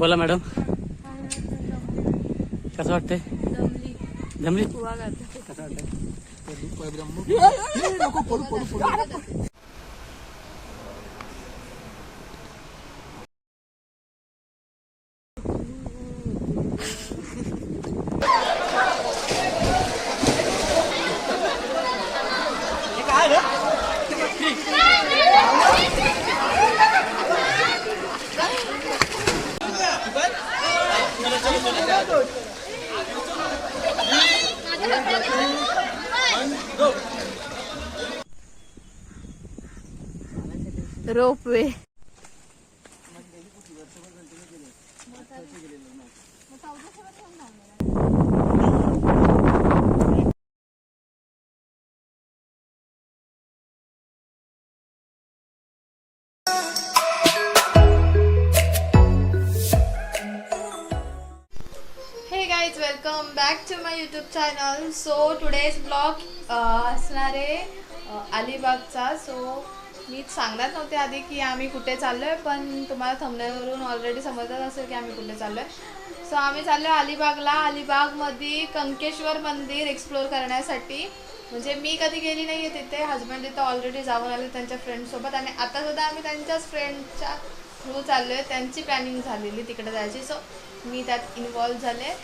बोला मॅडम. कसं वाटतंय? जमली कसं वाटतंय? रोपवे. हे welcome back to my YouTube channel so today's blog असणार आहे अलिबागचा. सो मी सांगणार नव्हते आधी की आम्ही कुठे चाललो आहे पण तुम्हाला थंबनेवरून ऑलरेडी समजत असेल की आम्ही कुठे चाललो आहे सो आम्ही चाललो आहे अलिबागला. अलिबागमध्ये कंकेश्वर मंदिर एक्सप्लोअर करण्यासाठी. म्हणजे मी कधी गेली नाही आहे तिथे. हजबंड तिथं ऑलरेडी जाऊन आले त्यांच्या फ्रेंडसोबत आणि आतासुद्धा आम्ही त्यांच्याच फ्रेंडच्या थ्रू चाललो आहे त्यांची प्लॅनिंग झालेली तिकडे जायची. सो मी त्यात इन्वॉल्व झाले.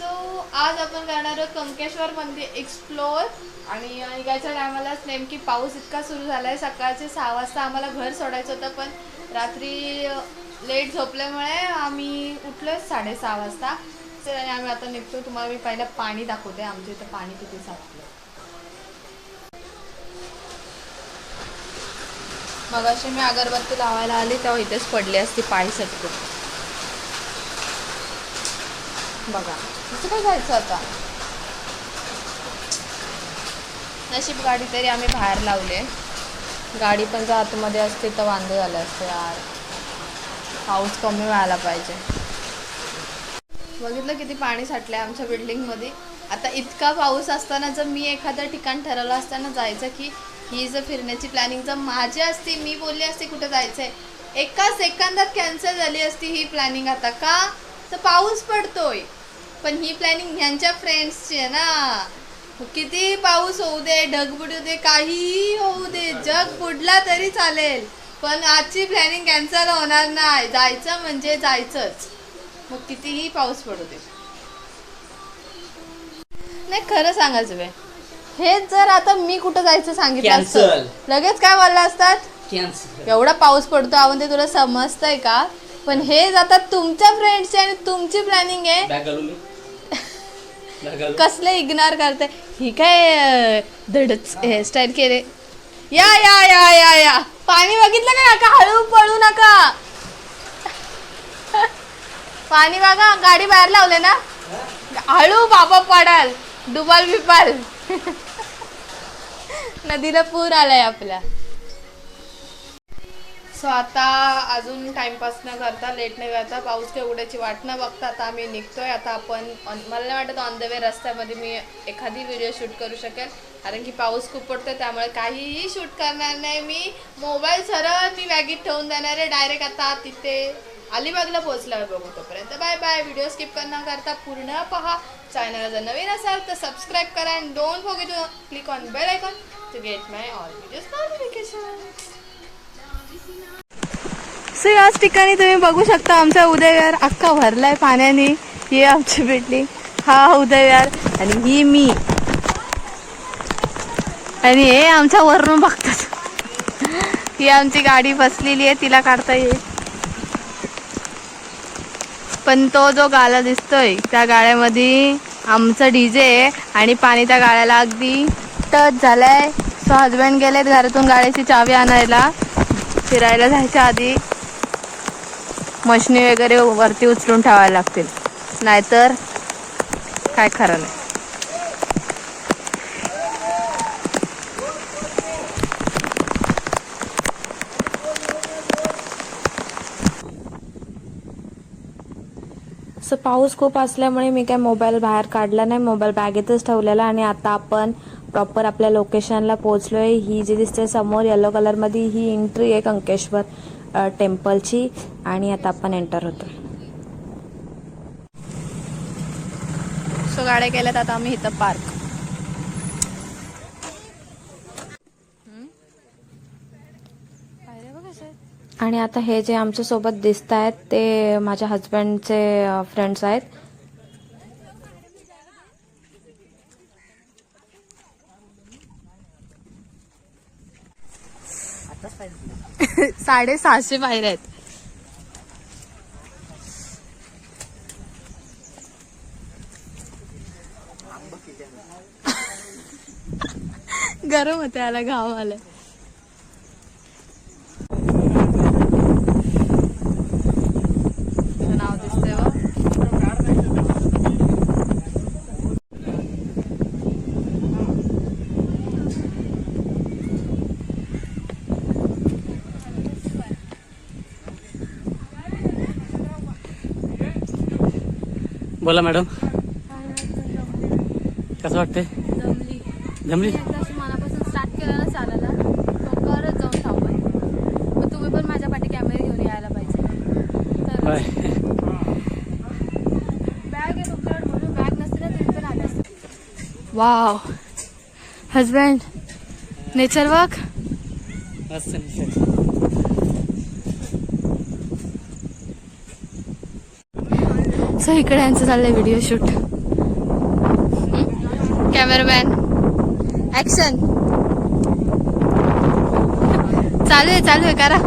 सो आज आपण करणार आहोत कंकेश्वर मंदिर एक्सप्लोअर आणि निघायच्या टायमालाच नेमकी पाऊस इतका सुरू झाला आहे सकाळचे सहा वाजता आम्हाला घर सोडायचं होतं पण रात्री लेट झोपल्यामुळे आम्ही उठलो साडेसहा वाजता. तर आणि आम्ही आता निघतो. तुम्हाला मी पहिलं पाणी दाखवते. आमच्या इथं पाणी किती साठलं मग अशी मी अगरबत्ती लावायला आली तेव्हा इथेच पडली असती पाय सटकून. बघा. कसं काय जायचं आता. नशीब गाडी तरी आम्ही बाहेर लावले. गाडी पण जर आतमध्ये असते तर वांदे झाले असते यार. पाऊस कमी व्हायला पाहिजे. बघितलं किती पाणी साठलं आहे आमच्या बिल्डिंगमध्ये. आता इतका पाऊस असताना जर मी एखादं ठिकाण ठरवलं असताना जायचं की ही जर फिरण्याची प्लॅनिंग जर माझी असती मी बोलली असती कुठं आहे एका सेकंदात कॅन्सल झाली असती ही प्लॅनिंग आता का? तर पाऊस पडतोय. पण ही प्लॅनिंग ह्यांच्या फ्रेंड्सची आहे ना. किती पाऊस होऊ दे ढगबुड दे काहीही होऊ दे जग बुडला तरी चालेल. पण आजची प्लॅनिंग कॅन्सल होणार नाही. जायचं म्हणजे जायचंच. मग कितीही पाऊस पडू दे. नाही खरं सांगायचं बे हेच जर आता मी कुठं जायचं सांगितलं असतं. लगेच काय बोलला असतात? एवढा पाऊस पडतो आपण ते तुला समजतंय का? पण हे जातात तुमच्या फ्रेंड्सची आणि तुमची प्लॅनिंग आहे. कसले इग्नोर करते? ही काय धडच हेअरस्टाईल केले. या या या या या. पाणी बघितलं का नका हळू पळू नका. पाणी बघा गाडी बाहेर लावले ना. हळू बाबा पडाल डुबाल बिपाल नदीला पूर आलाय आपल्या सो आता अजून टाइमपास न करता लेट नाही करता पाऊस केवढ्याची वाट न बघता आता आम्ही निघतोय. आता आपण मला नाही वाटत ऑन द वे रस्त्यामध्ये मी एखादी व्हिडिओ शूट करू शकेल. कारण की पाऊस खूप पडतोय त्यामुळे काहीही शूट करणार नाही मी. मोबाईल सरळ मी बॅगीत ठेवून देणार आहे. डायरेक्ट आता तिथे अलिबागला पोहोचल्यावर बघू तोपर्यंत. बाय बाय व्हिडिओ स्किप न करता पूर्ण पहा. चॅनलला जर नवीन असाल तर सबस्क्राईब करा. And don't forget to click on bell icon to get my all videos notification so याच ठिकाणी तुम्ही बघू शकता आमचा उदयविहार अख्खा भरलाय पाण्याने. ही आमची बिल्डिंग. हा उदयविहार आणि ही मी. आणि हे आमच्या वरून बघतात. ही आमची गाडी बसलेली आहे तिला काढता येईल. पण तो जो गाला दिसतोय त्या गाळ्यामध्ये आमचं डीजे आहे आणि पाणी त्या गाळ्याला अगदी टच झालाय. सो हजबंड गेलेत घरातून गाड्याची चावी आणायला. फिरायला जायच्या आधी. मशनी वगैरे वरती उचलून ठेवायला लागतील. नाहीतर काय खरं नाही. सो पाऊस खूप असल्यामुळे मी काय मोबाईल बाहेर काढला नाही. मोबाईल बॅगेतच ठेवलेला आणि आता आपण प्रॉपर आपल्या लोकेशनला पोहोचलोय. ही जी दिसते समोर येलो कलरमध्ये ही एंट्री आहे कंकेश्वर. टेम्पलची आणि आता आपण एंटर होतो. सो गाड्या केल्यात आता आम्ही इथं पार्क आणि आता हे जे आमच्यासोबत दिसत आहेत ते माझ्या हजबंडचे फ्रेंड्स आहेत. साडे सहाशे पायऱ्या आहेत. गरम होते आला घाम आलं तुझं नाव दिसतंय बघ. बोला मॅडम. कसं वाटतंय? जमली मनापासून स्टार्ट केलं ना चालायला जाऊन मग तुम्ही पण माझ्या पाठी कॅमेरा घेऊन यायला पाहिजे. तर होय. बॅग आहे तुमच्याकडे म्हणून बॅग नसते ना तुम्ही पण आले असते. वाव हजबंड नेचर वर्क मस्त. सो इकडे यांचं चाललंय व्हिडिओ शूट कॅमेरामॅन ऍक्शन चालू आहे चालू आहे करा.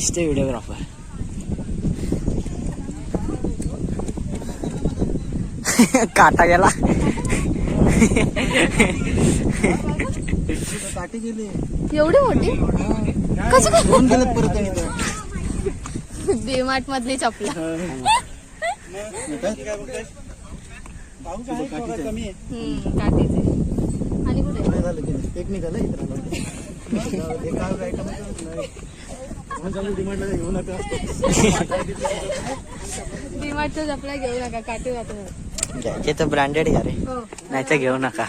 नुसते व्हिडिओग्राफर काटा गेला काठी गेली एवढी मोठी? कसं काय? परत आणि इथं. डीमार्ट मधली चपला. आहे. हम्म, काठीचे आणि कुठे? नाही झालं की नाही. एक निघालं इथं item होतं, डीमार्टच्या चपला घेऊ नका. काठी वाटत घ्यायचे तर ब्रँडेड घ्या रे. हो. नाही तर घेऊ नका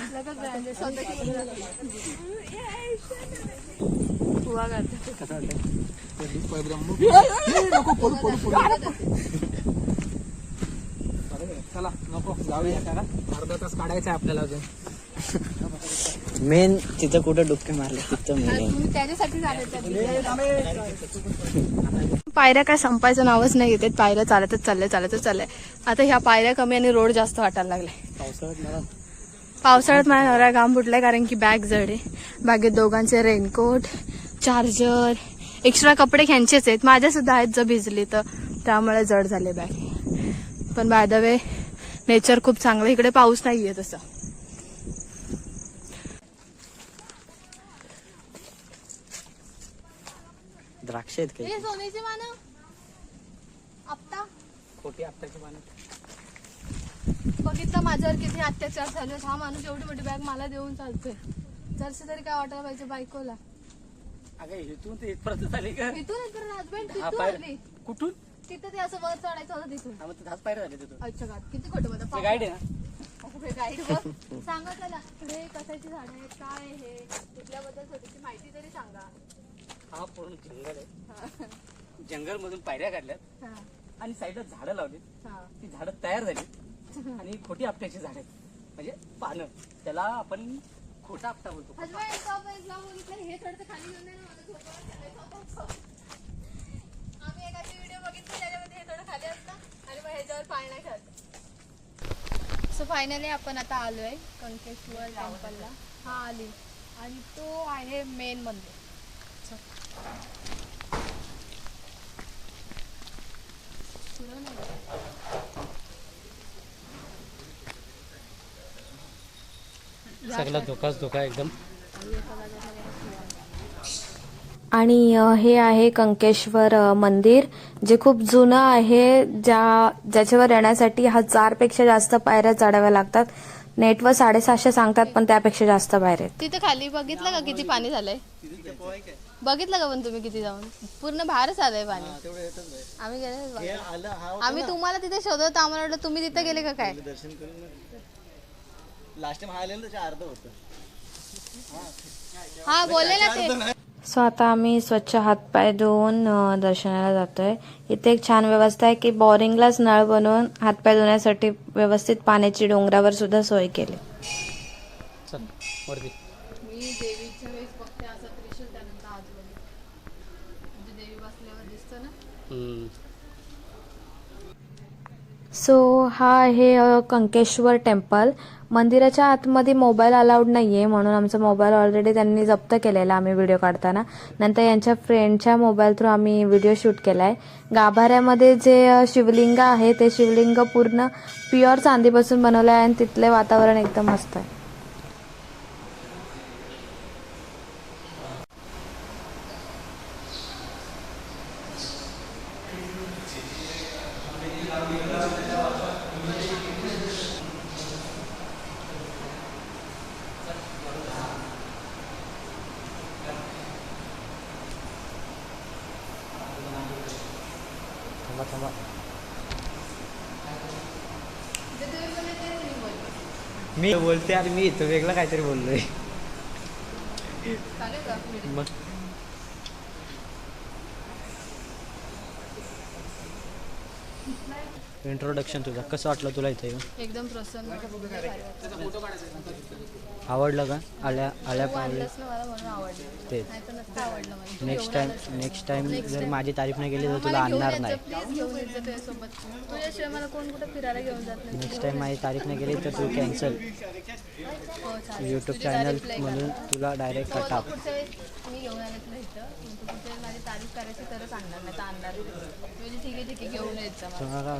चला नको जाऊया. अर्धा तास काढायचा आपल्याला अजून. मेन तिथं कुठं डुबके मारले तिथं मेन पायऱ्या काय संपायचं नावच नाही घेतात पायऱ्या चालतच चाललंय चालतच चाललंय. आता ह्या पायऱ्या कमी आणि रोड जास्त वाटायला लागले. पावसाळ्यात मला माझ्या नवरा घाम फुटलाय कारण की बॅग जड आहे बॅगेत दोघांचे रेनकोट चार्जर एक्स्ट्रा कपडे ह्यांचेच आहेत. माझ्या सुद्धा आहेत जर भिजली तर. त्यामुळे जड झाले बॅग. पण बाय द वे नेचर खूप चांगलं इकडे पाऊस नाहीये तसं. द्राक्ष आहेत काही. आत्ता? खोटी आपल्याची पानं. बघितलं माझ्यावर किती अत्याचार झाले हा माणूस एवढी मोठी बॅग मला देऊन चालतोय. जरसे तरी काय वाटायला पाहिजे बायकोला. अगं इथून ते इथपर्यंत झाली का? तिथून येतो हजबंड हा तिथून पायर आली. कुठून? तिथं ते असं वर चढायचं होतं तिथून. हा मग ते दहाच पायऱ्या झाले तिथून अच्छा का किती खोटं ते बोलता गाईड आहे ना? गाईड बघ. सांगा त्याला. पुढे कशाची झाडं आहेत काय आहे? हे कुठल्याबद्दल थोडीशी माहिती तरी सांगा. हा पूर्ण जंगल आहे. जंगल मधून पायऱ्या काढल्यात. हा, आणि साईडला झाडं लावली हा. ती झाडं तयार झाली. आणि खोटी आपट्याची झाड आहेत. म्हणजे पानं. त्याला आपण खोटा आपटा बोलतो. हे. आम्ही व्हिडिओ बघितली. त्याच्यामध्ये हे थोडं खाली असतं. आणि मग ह्याच्यावर पाय नाही खेळत सो फायनली आपण आता आलोय. कंकेश्वर टेम्पलला हा आली. आणि तो आहे मेन मंदिर. सगळा धोकाच धोका एकदम. आणि हे आहे कंकेश्वर मंदिर जे खूप जुनं आहे ज्या ज्याच्यावर येण्यासाठी हजारपेक्षा जास्त पायऱ्या चढाव्या लागतात. नेटवर साडेसातशे सांगतात पण त्यापेक्षा जास्त बाहेर आहेत. तिथे खाली बघितलं का किती पाणी झालंय? बघितलं का पण तुम्ही किती जाऊन? पूर्ण बाहेरच आलंय पाणी. तेवढं येतच नाही. आम्ही गेले हे बघायला. आलं हा होता आम्ही तुम्हाला तिथे शोधत होतो. आम्हाला वाटलं तुम्ही तिथे गेले का काय? दर्शन करून लास्ट टाइम हा आलेलं त्याच्या अर्ध होतं. हा बोलले ना ते. सो आता आम्ही स्वच्छ हातपाय धुवून अ, दर्शनाला जातोय. इथे एक छान व्यवस्था आहे की बोरिंगलाच नळ बनवून हातपाय धुण्यासाठी व्यवस्थित पाण्याची डोंगरावर सुद्धा सोय केली. चल वरती मी देवीच्या वेळेस बघते असं त्रिशूल त्यानंतर आजूबाजू म्हणजे देवी बसल्यावर दिसतं ना सो हा आहे कंकेश्वर टेम्पल. मंदिराच्या आतमध्ये मोबाईल अलाउड नाही आहे म्हणून आमचा मोबाईल ऑलरेडी त्यांनी जप्त केलेला आम्ही व्हिडिओ काढताना. नंतर यांच्या फ्रेंडच्या मोबाईल थ्रू आम्ही व्हिडिओ शूट केला आहे गाभाऱ्यामध्ये जे शिवलिंग आहे ते शिवलिंग पूर्ण प्युअर चांदीपासून बनवलं आहे आणि तिथले वातावरण एकदम मस्त आहे थांबा थांबा मी बोलते अरे मी इथं वेगळं काहीतरी बोललोय? मग इंट्रोडक्शन तुझं. कसं वाटलं तुला इथे येऊन? एकदम प्रसन्न. आवडलं का? आल्या आल्या तू पाहिजे. आणलंस ना मला म्हणून आवडलं. तेच. नाही तर नसतं आवडलं मला. तू नेक्स्ट टाइम. नेक्स्ट टाइम जर. माझी तारीफ नाही केली तर तुला आणणार नाही. प्लीज घेऊन यायचं तुझ्यासोबत. तुझ्याशिवाय मला कोण कुठं फिरायला घेऊन जात नाही. नेक्स्ट टाइम माझी तारीफ नाही केली तर तू कॅन्सल हो चालेल. यूट्यूब तुझी चॅनल तारीफ लय करा. मधून तुला डायरेक्ट हो, कटाप पुढच्या वेळेस मी घेऊन आले तुला इथं. तू माझी तारीफ करायची तरच आणणार नाही तर आणणार म्हणजे ठीक आहे ठीक आहे घेऊन यायचं मला. तुम्हाला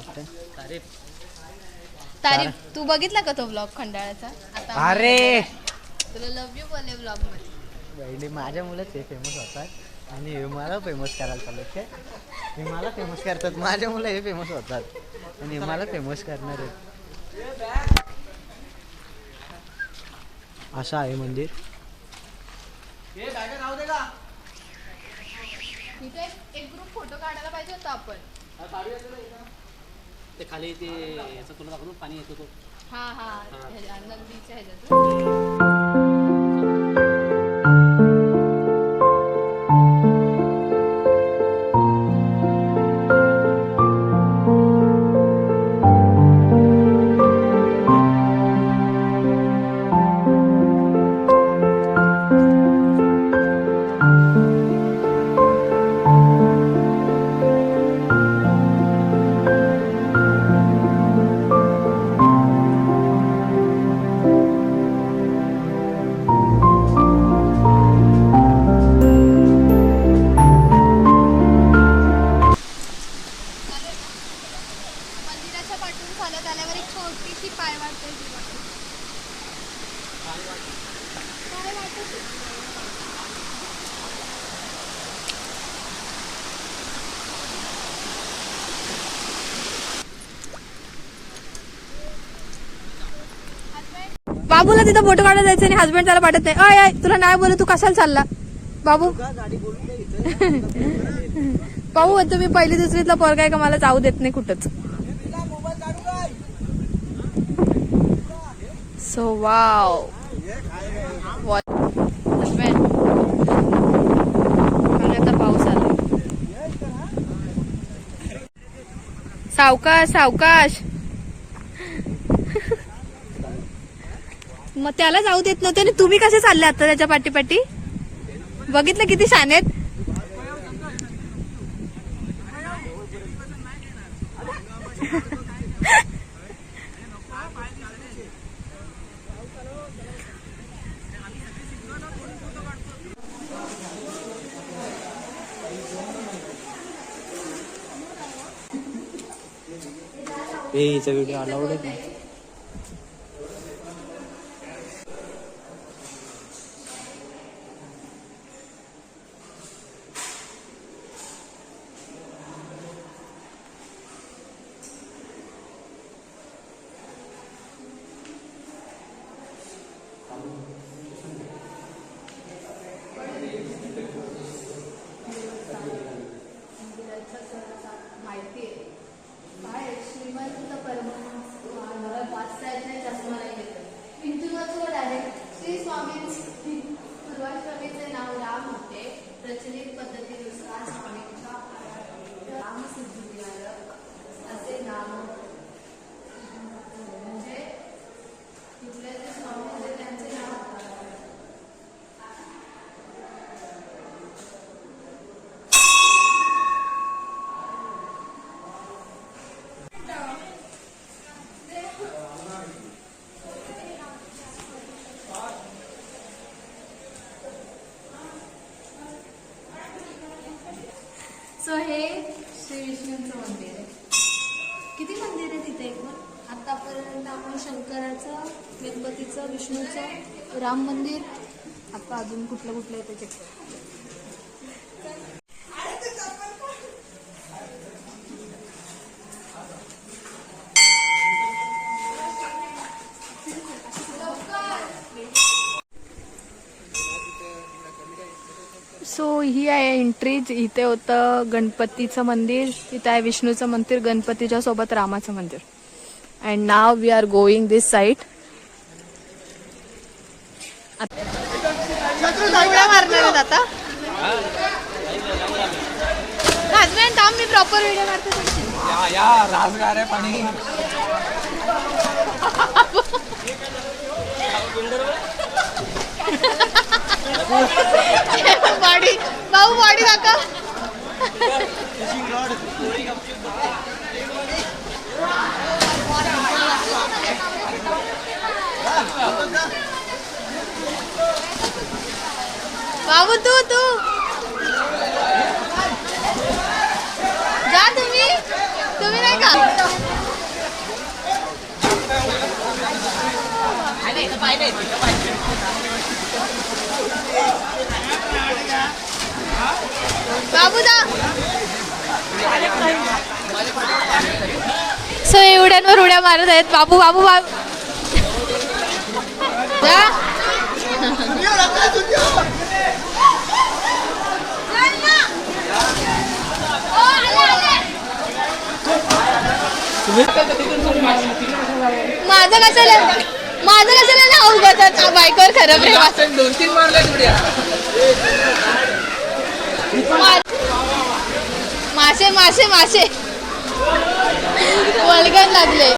तारीफ. तू बघितला का तो ब्लॉग खंडाळ्याचा आता अरे! तुला लव यू बोलले ब्लॉगमध्ये. बहिणी माझ्या मुलं ते फेमस होतात आणि हे मला फेमस करायला चालू ते हे मला फेमस करतात माझ्या मुलं हे फेमस होतात आणि हे मला फेमस करणार आहे असं आहे मंदिर. इथे एक- एक ग्रुप फोटो काढायला पाहिजे होता आपण. ते खाली ते याचं तुला दाखवून पाणी येतो तो हा हा. ह्याच्या- नंदीच्या ह्याच्यात बाबूला तिथं फोटो काढायला जायचं आणि हसबंड त्याला पाठत नाही. अय अय तुला नाही बोलू तू कशाला चालला? बाबू. पाहू तुम्ही पहिली दुसरीतला पोर काय का मला जाऊ देत नाही कुठंच. सो वाव पाऊस आला. सावकाश सावकाश. मग त्याला जाऊ देत नव्हते आणि तुम्ही कसे चालले आता त्याच्या पाठीपाठी? बघितलं किती छान आहेत? हिचा व्हिडिओ अलाउड आहे सो हे श्री विष्णूंचं मंदिर आहे. किती मंदिर आहे तिथे एकूण? आतापर्यंत आपण शंकराचं गणपतीचं विष्णूचं राम मंदिर आता अजून कुठलं कुठलं आहे ते एंट्रीज इथे होतं गणपतीचं मंदिर इथे आहे विष्णूचं मंदिर गणपतीच्या सोबत रामाचं मंदिर. And now we are going this side उड्या मारणार आता. थांब मी प्रॉपर व्हिडिओ बॉडी भाऊ बॉडी दाखव बाबू तू तू. जा तुम्ही. तुम्ही नाही का? पाहिजे सो एवढ्यांवर उड्या मारत आहेत. बाबू बाबू बाबू. माझं कसं माझं कसं उगाच बायकोवर खरं प्रेम दोन तीन मारल्या तुड्या मासे मासे मासे. वलगण लागले.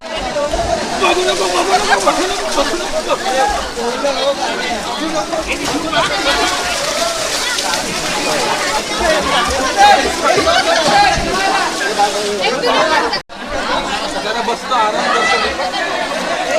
जरा बसतो आराम करतो.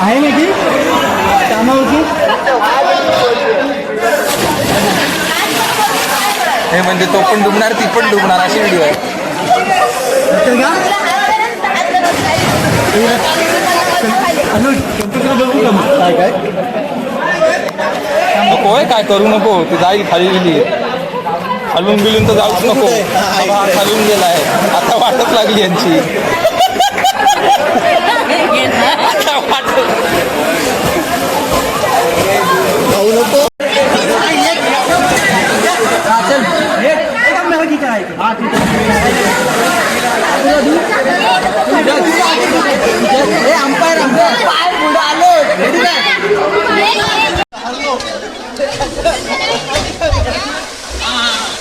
आहे ना ती? कामावरती हे म्हणजे तो पण डुबणार ती पण डुबणार अशी व्हिडिओ आहे. काय काय नको काय करू नको ती जाईल खाली गेली. खालून बिलून तर जाऊच नको. बाबा हा खालून गेलाय. आता वाटच लागली यांची. आता वाटत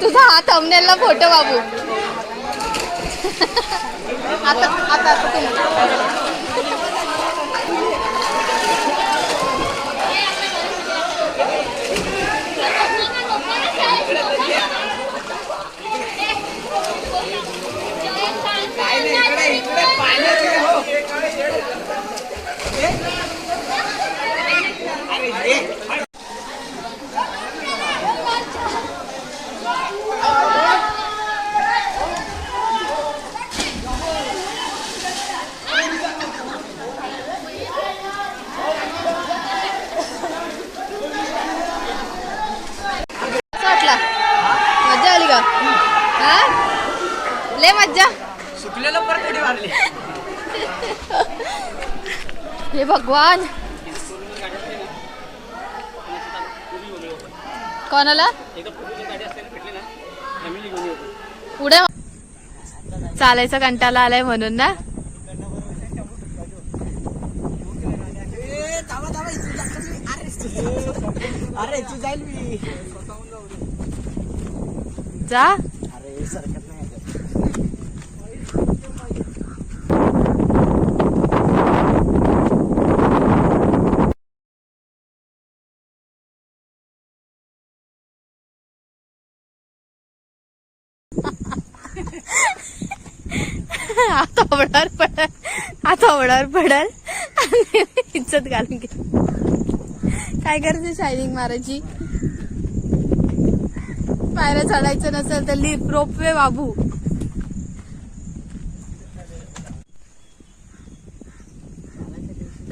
तुझा हात अमनेला फोटो बाबू. आता आता लय मज्जा. सुकलेलं परत उडी मारली हे भगवान. कोणाला? पुढे. चालायचा कंटाळा आलाय म्हणून ना. अरे तू जाईल मी. जा. अरे आता ओढावर पडल. आता ओढावर पडल. इज्जत घालून घे काय करते शायनिंग मारायची? पायऱ्या चढायचं नसेल तर लिफ्ट रोपवे बाबू.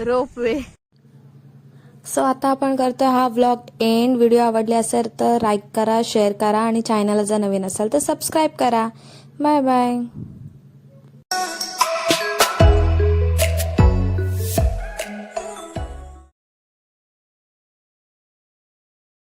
रोपवे सो आता आपण करतो हा व्लॉग एंड व्हिडिओ आवडले असेल तर लाईक करा शेअर करा आणि चॅनलला जर नवीन असाल तर सबस्क्राईब करा. Bye bye